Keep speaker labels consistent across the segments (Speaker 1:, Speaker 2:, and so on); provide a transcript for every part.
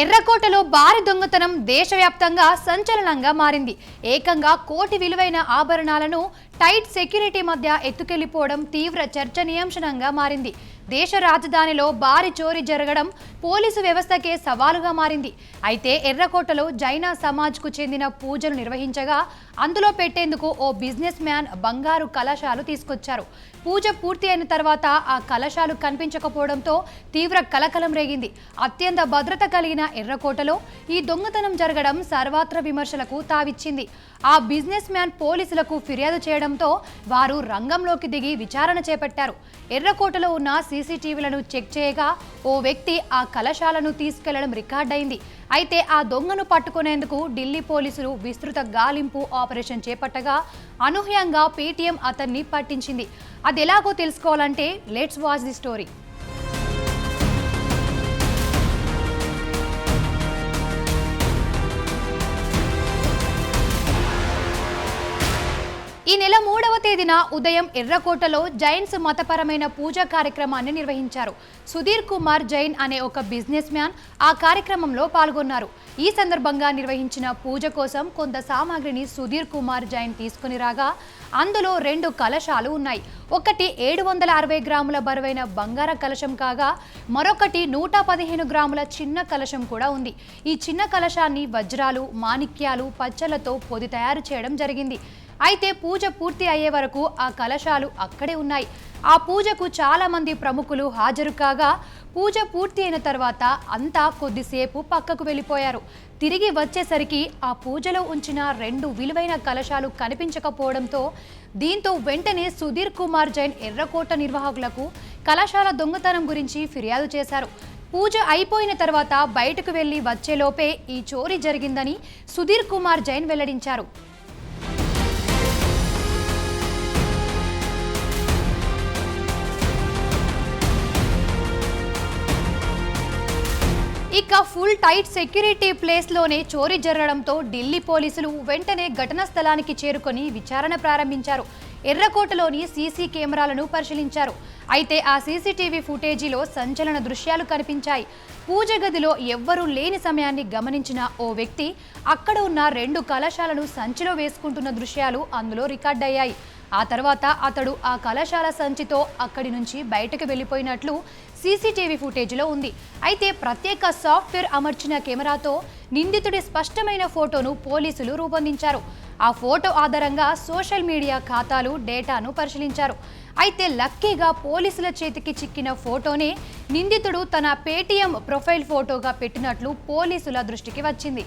Speaker 1: ఎర్రకోటలో భారీ దొంగతనం దేశవ్యాప్తంగా సంచలనంగా మారింది. ఏకంగా కోటి విలువైన ఆభరణాలను టైట్ సెక్యూరిటీ మధ్య ఎత్తుకెళ్ళిపోవడం తీవ్ర చర్చనీయాంశనంగా మారింది. దేశ రాజధానిలో భారీ చోరీ జరగడం పోలీసు వ్యవస్థకే సవాలుగా మారింది. అయితే ఎర్రకోటలో జైనా సమాజ్కు చెందిన పూజలు నిర్వహించగా అందులో పెట్టేందుకు ఓ బిజినెస్ మ్యాన్ బంగారు కలశాలు తీసుకొచ్చారు. పూజ పూర్తి అయిన తర్వాత ఆ కలశాలు కనిపించకపోవడంతో తీవ్ర కలకలం రేగింది. అత్యంత భద్రత కలిగిన ఎర్రకోటలో ఈ దొంగతనం జరగడం సర్వత్ర విమర్శలకు తావిచ్చింది. ఆ బిజినెస్ మ్యాన్ పోలీసులకు ఫిర్యాదు చేయడంతో వారు రంగంలోకి దిగి విచారణ చేపట్టారు. ఎర్రకోటలో ఉన్న సీసీటీవీలను చెక్ చేయగా ఓ వ్యక్తి ఆ కలశాలను తీసుకెళ్ళడం రికార్డైంది అయితే ఆ దొంగను పట్టుకునేందుకు ఢిల్లీ పోలీసులు విస్తృత గాలింపు ఆపరేషన్ చేపట్టగా అనూహ్యంగా పేటీఎం అతన్ని పట్టించింది. అది ఎలాగో తెలుసుకోవాలంటే లెట్స్ వాచ్ ది స్టోరీ ఈ నెల మూడవ తేదీన ఉదయం ఎర్రకోటలో జైన్స్ మతపరమైన పూజా కార్యక్రమాన్ని నిర్వహించారు. సుధీర్ కుమార్ జైన్ అనే ఒక బిజినెస్ మ్యాన్ ఆ కార్యక్రమంలో పాల్గొన్నారు. ఈ సందర్భంగా నిర్వహించిన పూజ కోసం కొంత సామాగ్రిని సుధీర్ కుమార్ జైన్ తీసుకుని రాగా అందులో రెండు కలశాలు ఉన్నాయి. ఒకటి ఏడు వందల అరవై గ్రాముల బరువైన బంగార కలశం కాగా మరొకటి నూట పదిహేను గ్రాముల చిన్న కలశం కూడా ఉంది. ఈ చిన్న కలశాన్ని వజ్రాలు మాణిక్యాలు పచ్చలతో పొది తయారు చేయడం జరిగింది. అయితే పూజ పూర్తి అయ్యే వరకు ఆ కలశాలు అక్కడే ఉన్నాయి. ఆ పూజకు చాలా మంది ప్రముఖులు హాజరు కాగా పూజ పూర్తి అయిన తర్వాత అంతా కొద్దిసేపు పక్కకు వెళ్ళిపోయారు. తిరిగి వచ్చేసరికి ఆ పూజలో ఉంచిన రెండు విలువైన కలశాలు కనిపించకపోవడంతో దీంతో వెంటనే సుధీర్ కుమార్ జైన్ ఎర్రకోట నిర్వాహకులకు కళాశాల దొంగతనం గురించి ఫిర్యాదు చేశారు. పూజ అయిపోయిన తర్వాత బయటకు వెళ్ళి వచ్చేలోపే ఈ చోరీ జరిగిందని సుధీర్ కుమార్ జైన్ వెల్లడించారు. ఇక ఫుల్ టైట్ సెక్యూరిటీ ప్లేస్లోనే చోరీ జరగడంతో ఢిల్లీ పోలీసులు వెంటనే ఘటనా స్థలానికి చేరుకొని విచారణ ప్రారంభించారు. ఎర్రకోటలోని సీసీ కెమెరాలను పరిశీలించారు. అయితే ఆ సీసీటీవీ ఫుటేజీలో సంచలన దృశ్యాలు కనిపించాయి. పూజ గదిలో ఎవ్వరూ లేని సమయాన్ని గమనించిన ఓ వ్యక్తి అక్కడ ఉన్న రెండు కలశాలను సంచిలో వేసుకుంటున్న దృశ్యాలు అందులో రికార్డయ్యాయి. ఆ తర్వాత అతడు ఆ కళాశాల సంచితో అక్కడి నుంచి బయటకు వెళ్ళిపోయినట్లు సీసీటీవీ ఫుటేజ్లో ఉంది. అయితే ప్రత్యేక సాఫ్ట్వేర్ అమర్చిన కెమెరాతో నిందితుడి స్పష్టమైన ఫోటోను పోలీసులు రూపొందించారు. ఆ ఫోటో ఆధారంగా సోషల్ మీడియా ఖాతాలు డేటాను పరిశీలించారు. అయితే లక్కీగా పోలీసుల చేతికి చిక్కిన ఫోటోనే నిందితుడు తన పేటీఎం ప్రొఫైల్ ఫోటోగా పెట్టినట్లు పోలీసుల దృష్టికి వచ్చింది.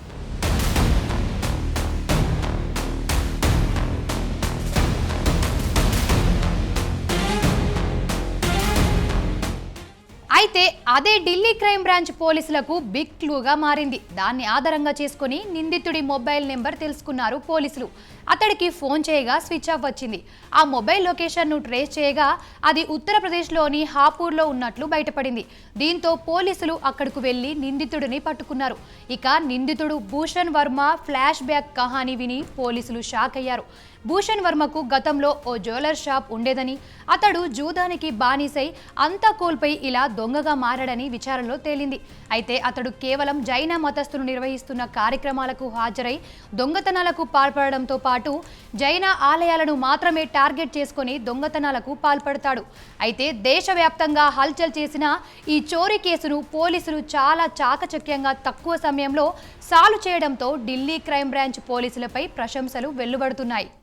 Speaker 1: అయితే అదే ఢిల్లీ క్రైమ్ బ్రాంచ్ పోలీసులకు బిగ్ క్లూగా మారింది. దాన్ని ఆధారంగా చేసుకుని నిందితుడి మొబైల్ నెంబర్ తెలుసుకున్నారు పోలీసులు. అతడికి ఫోన్ చేయగా స్విచ్ ఆఫ్ వచ్చింది. ఆ మొబైల్ లొకేషన్ను ట్రేస్ చేయగా అది ఉత్తరప్రదేశ్లోని హాపూర్లో ఉన్నట్లు బయటపడింది. దీంతో పోలీసులు అక్కడకు వెళ్ళి నిందితుడిని పట్టుకున్నారు. ఇక నిందితుడు భూషణ్ వర్మ ఫ్లాష్ బ్యాక్ కహానీ విని పోలీసులు షాక్ అయ్యారు. భూషణ్ వర్మకు గతంలో ఓ జ్యువెలర్ షాప్ ఉండేదని అతడు జూదానికి బానిసై అంతా కోల్పోయి ఇలా దొంగ దొంగగా మారాడని విచారణలో తేలింది. అయితే అతడు కేవలం జైన మతస్థులు నిర్వహిస్తున్న కార్యక్రమాలకు హాజరై దొంగతనాలకు పాల్పడడంతో పాటు జైన ఆలయాలను మాత్రమే టార్గెట్ చేసుకుని దొంగతనాలకు పాల్పడతాడు. అయితే దేశవ్యాప్తంగా హల్చల్ చేసిన ఈ చోరీ కేసును పోలీసులు చాలా చాకచక్యంగా తక్కువ సమయంలో సాల్వ్ చేయడంతో ఢిల్లీ క్రైమ్ బ్రాంచ్ పోలీసులపై ప్రశంసలు వెల్లువడుతున్నాయి.